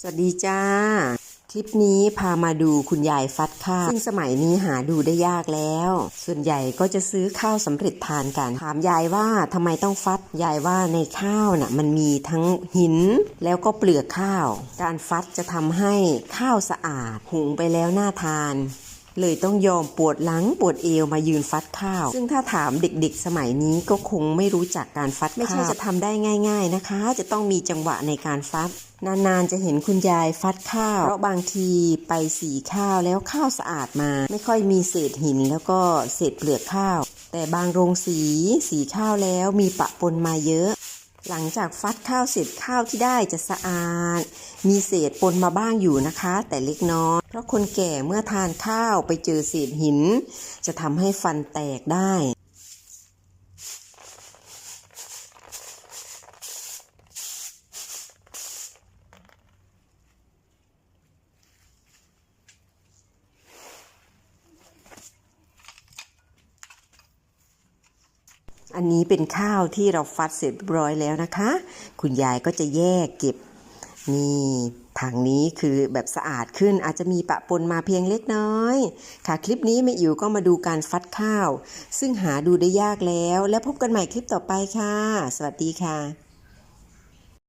สวัสดีจ้า คลิปนี้พามาดูคุณยายฟัดข้าวซึ่งสมัยนี้หาดูได้ยากแล้ว ส่วนใหญ่ก็จะซื้อข้าวสำเร็จทานกัน ถามยายว่าทำไมต้องฟัด ยายว่าในข้าวน่ะมันมีทั้งหิน แล้วก็เปลือกข้าว การฟัดจะทำให้ข้าวสะอาด หุงไปแล้วน่าทาน เลยต้องยอมปวดหลังปวดเอวมายืนฟัดข้าว ซึ่งถ้าถามเด็กๆ สมัยนี้ก็คงไม่รู้จักการฟัดข้าวไม่ใช่จะทำได้ง่าย ๆนะคะ จะต้องมีจังหวะในการฟัด นานๆจะเห็นคุณยายฟัดข้าว เพราะบางทีไปสีข้าวแล้วข้าวสะอาดมา ไม่ค่อยมีเศษหินแล้วก็เศษเปลือกข้าว แต่บางโรงสีสีข้าวแล้วมีปะปนมาเยอะ หลังจากฟัดข้าวเสร็จข้าวที่ได้จะสะอาด มีเศษปนมาบ้างอยู่นะคะ แต่เล็กน้อย เพราะคนแก่เมื่อทานข้าวไปเจอเศษหิน จะทำให้ฟันแตกได้ อันนี้เป็นข้าวที่เราฟัดเสร็จเรียบร้อยแล้วนะคะ คุณยายก็จะแยกเก็บนี่ถังนี้คือแบบสะอาดขึ้นอาจจะมีปะปนมาเพียงเล็กน้อย ค่ะคลิปนี้แม่อิ๋วก็มาดูการฟัดข้าว ซึ่งหาดูได้ยากแล้ว แล้วพบกันใหม่คลิปต่อไปค่ะ สวัสดีค่ะ